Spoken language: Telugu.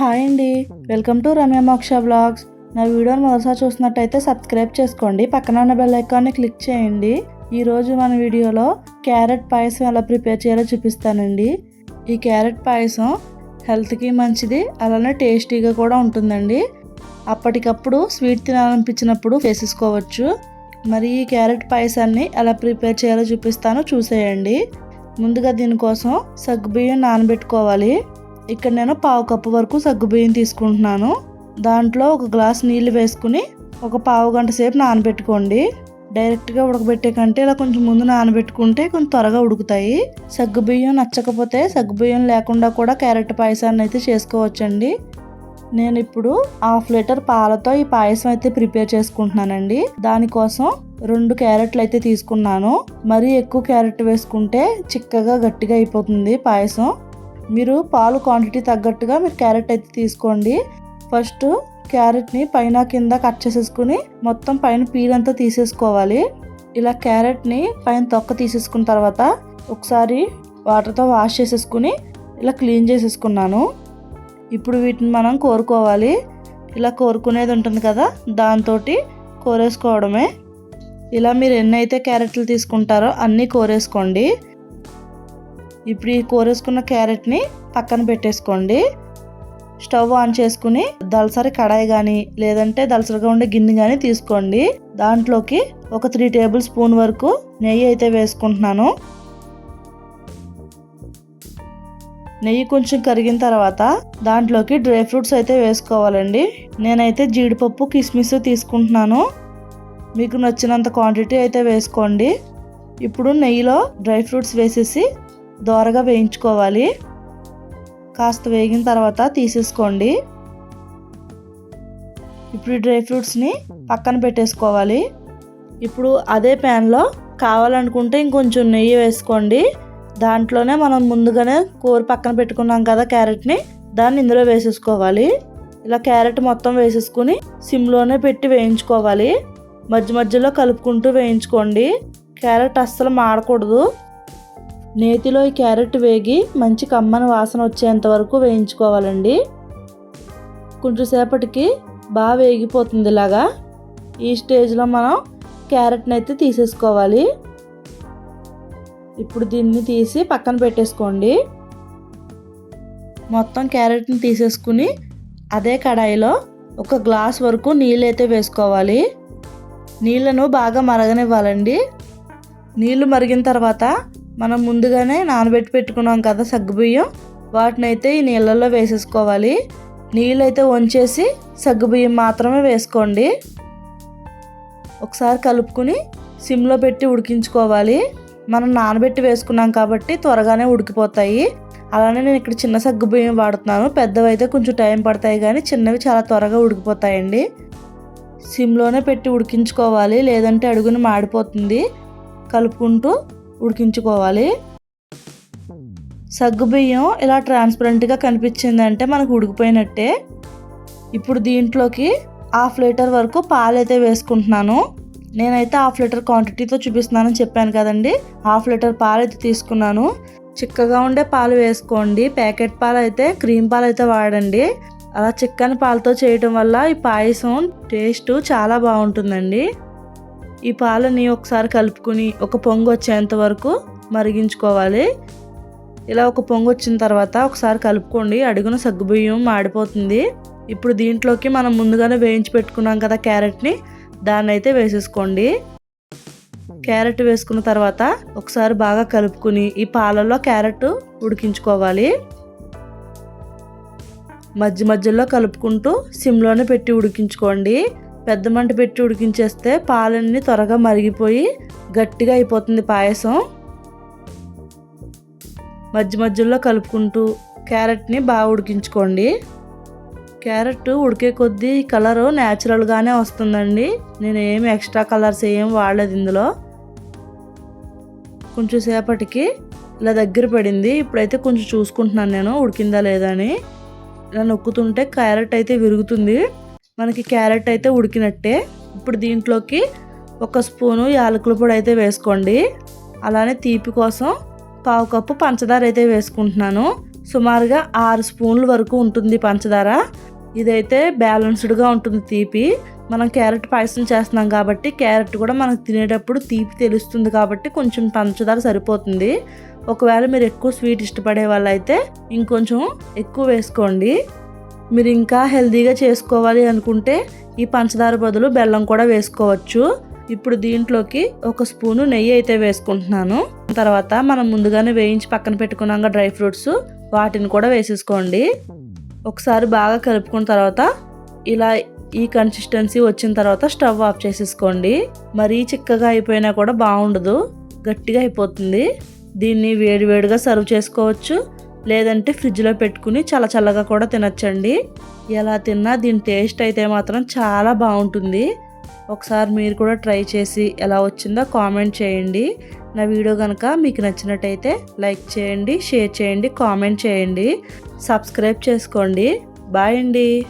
హాయ్ అండి. వెల్కమ్ టు రమ్య మోక్ష బ్లాగ్స్ నా వీడియోని మొదటిసారి చూసినట్టయితే సబ్స్క్రైబ్ చేసుకోండి. పక్కన ఉన్న బెల్ ఐకాన్ని క్లిక్ చేయండి. ఈరోజు మన వీడియోలో క్యారెట్ పాయసం ఎలా ప్రిపేర్ చేయాలో చూపిస్తానండి. ఈ క్యారెట్ పాయసం హెల్త్కి మంచిది అలానే టేస్టీగా కూడా ఉంటుందండి. అప్పటికప్పుడు స్వీట్ తినాలనిపించినప్పుడు వేసేసుకోవచ్చు. మరి ఈ క్యారెట్ పాయసాన్ని ఎలా ప్రిపేర్ చేయాలో చూపిస్తాను చూసేయండి. ముందుగా దీనికోసం సగ్గుబియ్యం నానబెట్టుకోవాలి. ఇక్కడ నేను పావు కప్పు వరకు సగ్గుబియ్యం తీసుకుంటున్నాను. దాంట్లో ఒక గ్లాస్ నీళ్ళు వేసుకుని ఒక పావు గంట సేపు నానబెట్టుకోండి. డైరెక్ట్గా ఉడకబెట్టే కంటే ఇలా కొంచెం ముందు నానబెట్టుకుంటే కొంచెం త్వరగా ఉడుకుతాయి. సగ్గుబియ్యం నచ్చకపోతే సగ్గుబియ్యం లేకుండా కూడా క్యారెట్ పాయసాన్ని అయితే చేసుకోవచ్చండి. నేను ఇప్పుడు హాఫ్ లీటర్ పాలతో ఈ పాయసం అయితే ప్రిపేర్ చేసుకుంటున్నానండి. దానికోసం రెండు క్యారెట్లు అయితే తీసుకున్నాను. మరీ ఎక్కువ క్యారెట్ వేసుకుంటే చిక్కగా గట్టిగా అయిపోతుంది పాయసం. మీరు పాలు క్వాంటిటీ తగ్గట్టుగా మీరు క్యారెట్ అయితే తీసుకోండి. ఫస్ట్ క్యారెట్ని పైన కింద కట్ చేసేసుకుని మొత్తం పైన పీలంతా తీసేసుకోవాలి. ఇలా క్యారెట్ని పైన తొక్క తీసేసుకున్న తర్వాత ఒకసారి వాటర్తో వాష్ చేసేసుకుని ఇలా క్లీన్ చేసేసుకున్నాను. ఇప్పుడు వీటిని మనం కోరుకోవాలి. ఇలా కోరుకునేది ఉంటుంది కదా దాంతో కోరేసుకోవడమే. ఇలా మీరు ఎన్నైతే క్యారెట్లు తీసుకుంటారో అన్నీ కోరేసుకోండి. ఇప్పుడు ఈ కోరేసుకున్న క్యారెట్ని పక్కన పెట్టేసుకోండి. స్టవ్ ఆన్ చేసుకుని దలసరి కడాయి కానీ లేదంటే దలసరిగా ఉండే గిన్నె కానీ తీసుకోండి. దాంట్లోకి ఒక త్రీ టేబుల్ స్పూన్ వరకు నెయ్యి అయితే వేసుకుంటున్నాను. నెయ్యి కొంచెం కరిగిన తర్వాత దాంట్లోకి డ్రై ఫ్రూట్స్ అయితే వేసుకోవాలండి. నేనైతే జీడిపప్పు కిస్మిస్ తీసుకుంటున్నాను. మీకు నచ్చినంత క్వాంటిటీ అయితే వేసుకోండి. ఇప్పుడు నెయ్యిలో డ్రై ఫ్రూట్స్ వేసేసి దోరగా వేయించుకోవాలి. కాస్త వేగిన తర్వాత తీసేసుకోండి. ఇప్పుడు డ్రై ఫ్రూట్స్ని పక్కన పెట్టేసుకోవాలి. ఇప్పుడు అదే ప్యాన్లో కావాలనుకుంటే ఇంకొంచెం నెయ్యి వేసుకోండి. దాంట్లోనే మనం ముందుగానే కూర పక్కన పెట్టుకున్నాం కదా క్యారెట్ని దాన్ని ఇందులో వేసేసుకోవాలి. ఇలా క్యారెట్ మొత్తం వేసేసుకుని సిమ్లోనే పెట్టి వేయించుకోవాలి. మధ్య మధ్యలో కలుపుకుంటూ వేయించుకోండి. క్యారెట్ అస్సలు మాడకూడదు. నేతిలో ఈ క్యారెట్ వేగి మంచి కమ్మని వాసన వచ్చేంత వరకు వేయించుకోవాలండి. కొంచెం సేపటికి బాగా వేగిపోతుంది ఇలాగా. ఈ స్టేజ్లో మనం క్యారెట్ని అయితే తీసేసుకోవాలి. ఇప్పుడు దీన్ని తీసి పక్కన పెట్టేసుకోండి. మొత్తం క్యారెట్ని తీసేసుకుని అదే కడాయిలో ఒక గ్లాస్ వరకు నీళ్ళు అయితే వేసుకోవాలి. నీళ్ళను బాగా మరగనివ్వాలండి. నీళ్ళు మరిగిన తర్వాత మనం ముందుగానే నానబెట్టి పెట్టుకున్నాం కదా సగ్గుబియ్యం. వాటిని అయితే ఈ నీళ్ళల్లో వేసేసుకోవాలి. నీళ్ళు అయితే వంచేసి సగ్గుబియ్యం మాత్రమే వేసుకోండి. ఒకసారి కలుపుకుని సిమ్లో పెట్టి ఉడికించుకోవాలి. మనం నానబెట్టి వేసుకున్నాం కాబట్టి త్వరగానే ఉడికిపోతాయి. అలానే నేను ఇక్కడ చిన్న సగ్గుబియ్యం వాడుతున్నాను. పెద్దవి అయితే కొంచెం టైం పడతాయి కానీ చిన్నవి చాలా త్వరగా ఉడికిపోతాయండి. సిమ్లోనే పెట్టి ఉడికించుకోవాలి. లేదంటే అడుగుని మాడిపోతుంది. కలుపుకుంటూ ఉడికించుకోవాలి. సగ్గు బియ్యం ఇలా ట్రాన్స్పరెంట్గా కనిపించిందంటే మనకు ఉడికిపోయినట్టే. ఇప్పుడు దీంట్లోకి హాఫ్ లీటర్ వరకు పాలైతే వేసుకుంటున్నాను. నేనైతే హాఫ్ లీటర్ క్వాంటిటీతో చూపిస్తున్నానని చెప్పాను కదండి. హాఫ్ లీటర్ పాలు అయితే తీసుకున్నాను. చిక్కగా ఉండే పాలు వేసుకోండి. ప్యాకెట్ పాలు అయితే క్రీమ్ పాలు అయితే వాడండి. అలా చిక్కని పాలతో చేయటం వల్ల ఈ పాయసం టేస్ట్ చాలా బాగుంటుందండి. ఈ పాలని ఒకసారి కలుపుకుని ఒక పొంగు వచ్చేంత వరకు మరిగించుకోవాలి. ఇలా ఒక పొంగు వచ్చిన తర్వాత ఒకసారి కలుపుకోండి. అడుగున సగ్గుబియ్యం మాడిపోతుంది. ఇప్పుడు దీంట్లోకి మనం ముందుగానే వేయించి పెట్టుకున్నాం కదా క్యారెట్ని దాన్ని అయితే వేసేసుకోండి. క్యారెట్ వేసుకున్న తర్వాత ఒకసారి బాగా కలుపుకుని ఈ పాలల్లో క్యారెట్ ఉడికించుకోవాలి. మధ్య మధ్యలో కలుపుకుంటూ సిమ్లోనే పెట్టి ఉడికించుకోండి. పెద్ద మంట పెట్టి ఉడికించేస్తే పాలన్నీ త్వరగా మరిగిపోయి గట్టిగా అయిపోతుంది పాయసం. మధ్య మధ్యలో కలుపుకుంటూ క్యారెట్ని బాగా ఉడికించుకోండి. క్యారెట్ ఉడికే కొద్దీ కలరు న్యాచురల్గానే వస్తుందండి. నేను ఏమి ఎక్స్ట్రా కలర్స్ ఏం వాడలేదు ఇందులో. కొంచెం సేపటికి ఇలా దగ్గర పడింది. ఇప్పుడైతే కొంచెం చూసుకుంటున్నాను నేను ఉడికిందా లేదా అని. ఇలా నొక్కుతుంటే క్యారెట్ అయితే విరుగుతుంది. మనకి క్యారెట్ అయితే ఉడికినట్టే. ఇప్పుడు దీంట్లోకి ఒక స్పూను యాలకుల పొడి అయితే వేసుకోండి. అలానే తీపి కోసం పావు కప్పు పంచదార అయితే వేసుకుంటున్నాను. సుమారుగా ఆరు స్పూన్ల వరకు ఉంటుంది పంచదార. ఇదైతే బ్యాలెన్స్డ్గా ఉంటుంది తీపి. మనం క్యారెట్ పాయసం చేస్తున్నాం కాబట్టి క్యారెట్ కూడా మనకు తినేటప్పుడు తీపి తెలుస్తుంది కాబట్టి కొంచెం పంచదార సరిపోతుంది. ఒకవేళ మీరు ఎక్కువ స్వీట్ ఇష్టపడే వాళ్ళైతే ఇంకొంచెం ఎక్కువ వేసుకోండి. మీరు ఇంకా హెల్తీగా చేసుకోవాలి అనుకుంటే ఈ పంచదార బదులు బెల్లం కూడా వేసుకోవచ్చు. ఇప్పుడు దీంట్లోకి ఒక స్పూను నెయ్యి అయితే వేసుకుంటున్నాను. తర్వాత మనం ముందుగానే వేయించి పక్కన పెట్టుకున్నాక డ్రై ఫ్రూట్స్ వాటిని కూడా వేసేసుకోండి. ఒకసారి బాగా కలుపుకున్న తర్వాత ఇలా ఈ కన్సిస్టెన్సీ వచ్చిన తర్వాత స్టవ్ ఆఫ్ చేసేసుకోండి. మరీ చిక్కగా అయిపోయినా కూడా బాగుండదు. గట్టిగా అయిపోతుంది. దీన్ని వేడివేడిగా సర్వ్ చేసుకోవచ్చు. లేదంటే ఫ్రిడ్జ్లో పెట్టుకుని చాలా చల్లగా కూడా తినచ్చండి. ఎలా తిన్నా దీని టేస్ట్ అయితే మాత్రం చాలా బాగుంటుంది. ఒకసారి మీరు కూడా ట్రై చేసి ఎలా వచ్చిందో కామెంట్ చేయండి. నా వీడియో కనుక మీకు నచ్చినట్టయితే లైక్ చేయండి షేర్ చేయండి కామెంట్ చేయండి. సబ్స్క్రైబ్ చేసుకోండి. బాయ్ అండి.